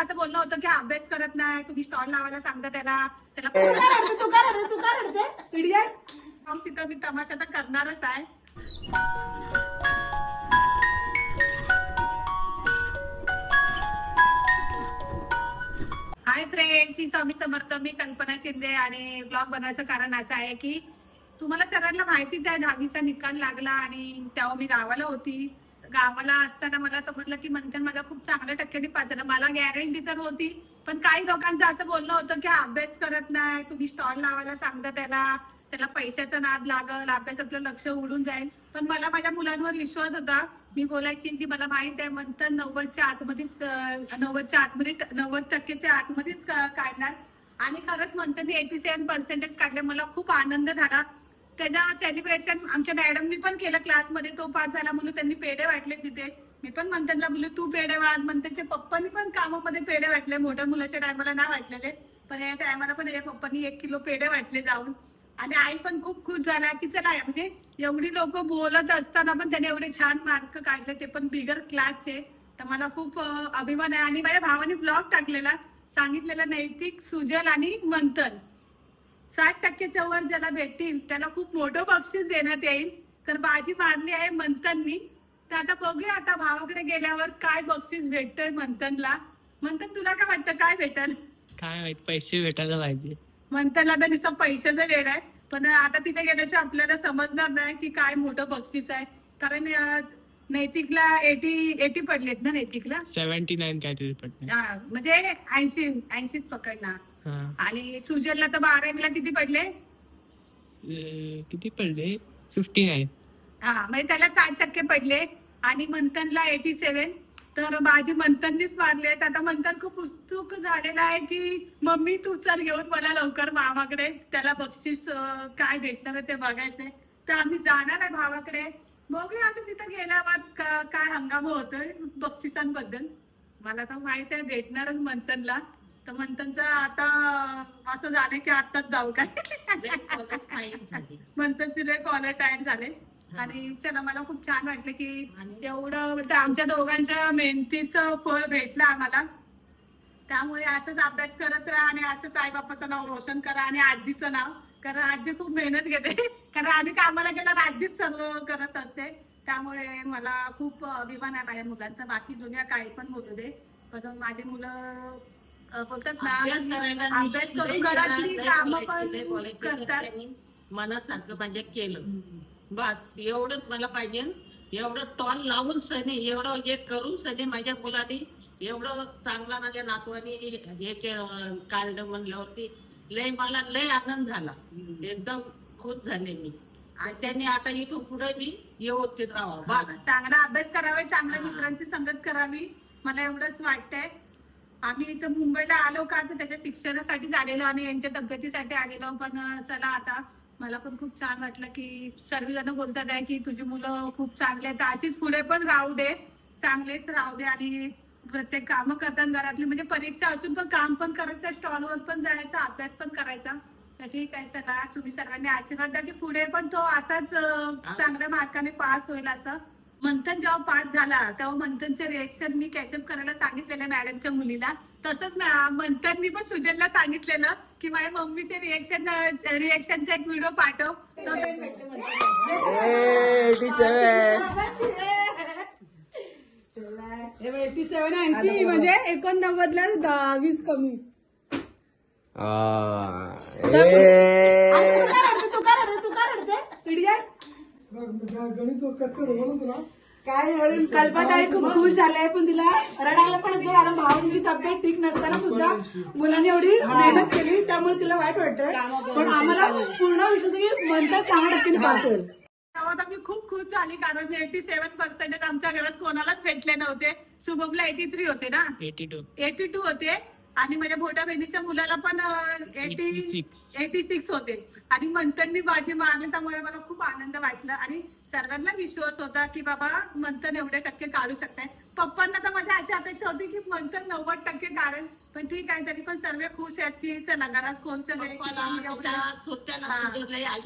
असं बोलणं होतं की अभ्यास करत नाही तुम्ही स्टॉल लावायला सांगता त्याला. त्याला तू रडते तू रडते मग तिथं मी तमाशा तर करणारच आहे. हाय फ्रेंड्स ही स्वामी समर्थ मी कल्पना शिंदे आणि ब्लॉग बनवायचं कारण असं आहे की तुम्हाला सर्वांना माहितीच आहे दहावीचा निकाल लागला आणि तेव्हा मी गावाला होती. गावाला असताना मला समजलं की मंथन माझा खूप चांगल्या टक्क्यांनी पाच मला गॅरंटी तर होती पण काही लोकांचं असं बोलणं होतं की अभ्यास करत नाही तुम्ही स्टॉल लावायला सांगता त्याला त्याला पैशाचा नाद लागल अभ्यासातलं लक्ष उडून जाईल. पण मला माझ्या मुलांवर विश्वास होता. मी बोलायची की मला माहीत आहे मंथन नव्वदच्या आतमध्येच नव्वदच्या आतमध्ये नव्वद टक्केच्या आतमध्येच काढणार. आणि खरंच म्हणतात एटी सेव्हन पर्सेंटेज काढले. मला खूप आनंद झाला. त्याच्या सेलिब्रेशन आमच्या मॅडमनी पण केलं क्लासमध्ये तो पास झाला म्हणून त्यांनी पेढे वाटले तिथे. मी पण म्हणताना बोलले तू पेढे वाट म्हणताच्या पप्पांनी पण कामामध्ये पेढे वाटले. मोठ्या मुलाच्या टायमाला नाही वाटलेले. पण या टायमाला पण या पप्पांनी एक किलो पेढे वाटले जाऊन. आणि आई पण खूप खुश झाल्या की चला म्हणजे एवढी लोक बोलत असताना पण त्याने एवढे छान मार्क काढले. ते पण बिगर क्लासचे तर मला खूप अभिमान आहे. आणि माझ्या भावाने ब्लॉग टाकलेला. सांगितलेला नैतिक सुजल आणि मंथन. साठ टक्केच्या वर ज्याला भेटतील त्याला खूप मोठं बक्षीस देण्यात येईल. तर बाजी मारली आहे मंथननी. तर आता बघूया आता भावाकडे गेल्यावर काय बक्षीस भेटतंय मंथनला. मंथन तुला काय वाटतं? काय भेटल? काय माहीत पैसे भेटायला पाहिजे. मंथनला तर नुसतं पैशाचं वेळ आहे. पण आता तिथे गेल्याशिवाय आपल्याला समजणार नाही की काय मोठं बक्षीस आहे. कारण अं, नैतिकला एटी एटी पडलेत ना नैतिकला? सेव्हन्टी नाईन काहीतरी पडले. हा, म्हणजे ऐंशी ऐंशीच पकडणार आणि सुजलला तर बारावीला किती पडले? किती पडले? फिफ्टी नाईन हा म्हणजे त्याला साठ टक्के पडले. आणि मंथनला एटी सेव्हन. तर माझी मंथननीच मारले आता मंथन खूप उत्सुक झालेला आहे की मम्मी तू चल घेऊन मला लवकर मामाकडे त्याला बक्षीस काय भेटणार आहे ते बघायचंय. तर आम्ही जाणार आहे भावाकडे. बघूया आता तिथं गेल्यावर काय हंगाम होतोय बक्षिसांबद्दल. मला तर माहीत आहे भेटणारच मंथनला. तर मंथनचं आता असं झालं की आताच जाऊ काय? मंथनचे लय कॉलर टाईट झाले. आणि चला मला खूप छान वाटलं की एवढं म्हणजे आमच्या दोघांच्या मेहनतीचं फळ भेटलं आम्हाला. त्यामुळे असंच अभ्यास करत राहा आणि असंच आई बापाचं नाव रोशन करा आणि आजीचं नाव. कारण आजी खूप मेहनत घेते. कारण आम्ही कामाला गेल्यावर आजीच सर्व करत असते. त्यामुळे मला खूप अभिमान आहे माझ्या मुलांचा. बाकी दुनिया काही पण बोलू दे. पण माझी मुलं ना अभ्यास करायला अभ्यास करून घरातली कामं पण करतात. मनासारखं म्हणजे केलं. बस एवढंच मला पाहिजे. एवढं टॉल लावून सनी एवढं हे करून सनी माझ्या मुलांनी एवढं चांगला माझ्या नातवानी हे के- काढलं म्हणल्यावरती लय मला लय आनंद झाला. एकदम खुश झाले मी. आणि त्यांनी आता इथून पुढे मी व्यवस्थित राहावं. बस. चांगला अभ्यास करावा चांगल्या मित्रांची संगत करावी. मला एवढंच वाटतंय. आम्ही इथं मुंबईला आलो का तर त्याच्या शिक्षणासाठीच आलेलो आणि यांच्या तब्येतीसाठी आलेलो. पण चला आता. मला पण खूप छान वाटलं की सर्वजण बोलतात आहे की तुझी मुलं खूप चांगले आहेत. अशीच पुढे पण राहू दे. चांगलेच राहू दे आणि प्रत्येक कामं करतात घरातली म्हणजे परीक्षा असून पण काम पण करायचं स्टॉलवर पण जायचं अभ्यास पण करायचा. तर ठीक आहे चला. तुम्ही सर्वांनी आशीर्वाद द्या की पुढे पण तो असाच चांगल्या मार्काने पास होईल असं. मंथन जेव्हा पास झाला तेव्हा मंथनचे रिएक्शन मी कॅचअप करायला सांगितलेलं मॅडमच्या मुलीला. तसंच मॅ- मंथननी पण सुजनला सांगितलेलं की माझ्या मम्मीचे रिएक्शन रिएक्शनचा एक व्हिडिओ पाठव. एटी सेव्हन ऐंशी म्हणजे एकोणनव्वद ला दहा वीस कमी तू का रडते तू का रडते इडियट काय एवढं कल्पना खूप खुश झाले पण तिला रडायला पण कारण भावांची तब्येत ठीक नसताना सुद्धा मुलांनी एवढी मेहनत केली त्यामुळे तिला वाईट वाटतंय. पण आम्हाला पूर्ण विश्वास आहे की म्हणतात चांगल्या टक्के पास होईल. तेव्हा तर मी खूप खुश झाली कारण एटी सेव्हन पर्सेंटेज आमच्या घरात कोणालाच भेटले नव्हते. शुभमला एटी थ्री होते ना? एटी टू एटी टू होते. आणि माझ्या मोठ्या बहिणीच्या मुलाला पण एटी 86. एटी सिक्स होते. आणि मंथननी बाजी मारली त्यामुळे मला खूप आनंद वाटला आणि सर्वांना विश्वास होता की बाबा मंथन एवढे टक्के काढू शकताय. पप्पांना तर माझी अशी अपेक्षा होती की मंथन नव्वद टक्के काढेल. पण ठीक आहे तरी पण सर्व खुश आहेत की चला घरात कोणतं नाही एवढं- हा.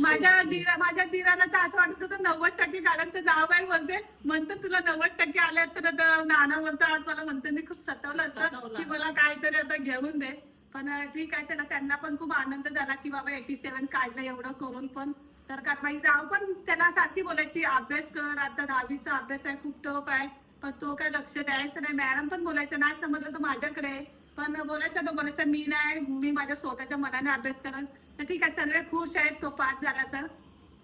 माझ्या दीरा माझ्या दीराला तर असं वाटत होतं नव्वद टक्के काढत तर जावं बोलते म्हणतो तुला नव्वद टक्के आले असतं ना तर नाना बोलतो आज मला म्हणतो मी खूप सतवलं असतं सतवलं. की मला काय काहीतरी आता घेऊन दे पण अं, ठीक आहे चला त्यांना पण खूप आनंद झाला की बाबा एटी सेव्हन काढलं एवढं करून पण तर का माझी जाऊ पण त्याला सारखी बोलायची अभ्यास कर आता दहावीचा अभ्यास आहे खूप टफ आहे पण तो काय लक्ष द्यायचं नाही मॅडम पण बोलायचं नाही समजलं तर माझ्याकडे आहे. पण बोलायचं तो बोलायचं. मी नाही मी माझ्या स्वतःच्या मनाने अभ्यास करत. तर ठीक आहे सर्व खुश आहेत तो पास झाला तर.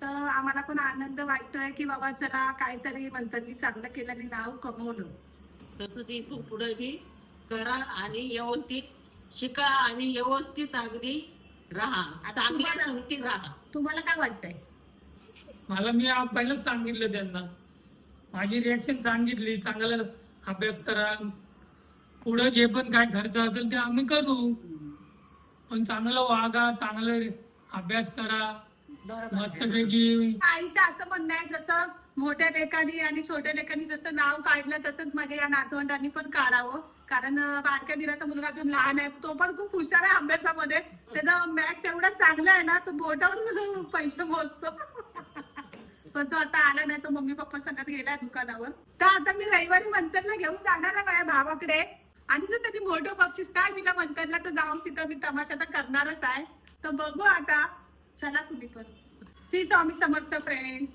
तर आम्हाला पण आनंद वाटतोय की बाबा चला काहीतरी म्हणतात की चांगलं केलं आणि नाव कमवलं. तसंच इथून पुढे बी करा आणि व्यवस्थित शिका आणि व्यवस्थित अगदी राहा. चांगल्या तुम्हाला- संगतीत राहा. तुम्हाला काय वाटतंय? मला मी आ- पहिलंच सांगितलं त्यांना. माझी रिॲक्शन सांगितली चांगला अभ्यास करा. पुढं जे पण काय खर्च असेल ते आम्ही करू. पण चांगलं वागा चांगलं अभ्यास करा. मस्तपैकी आईचं असं म्हणणं आहे जसं मोठ्या लेखानी आणि छोट्या लेखानी जसं नाव काढलं तसंच माझ्या या नातवंडांनी पण काढावं. कारण बारक्या दिराचा मुलगा अजून लहान आहे तो पण खूप हुशार आहे अभ्यासामध्ये. त्याचं मॅथ्स एवढा चांगला आहे ना तो बोटावर पैसे मोजतो. पण तो आता आला नाही तो मम्मी पप्पा संगत गेलाय दुकानावर. तर आता मी रविवारी मंथनला घेऊन जाणार आहे माझ्या भावाकडे. आणि जर त्यांनी मोठं बक्षीस काय तिला म्हणतात तर जाऊन तिथं मी तमाशा तर करणारच आहे. तर बघू आता चला तुम्ही पण. श्री स्वामी समर्थ फ्रेंड्स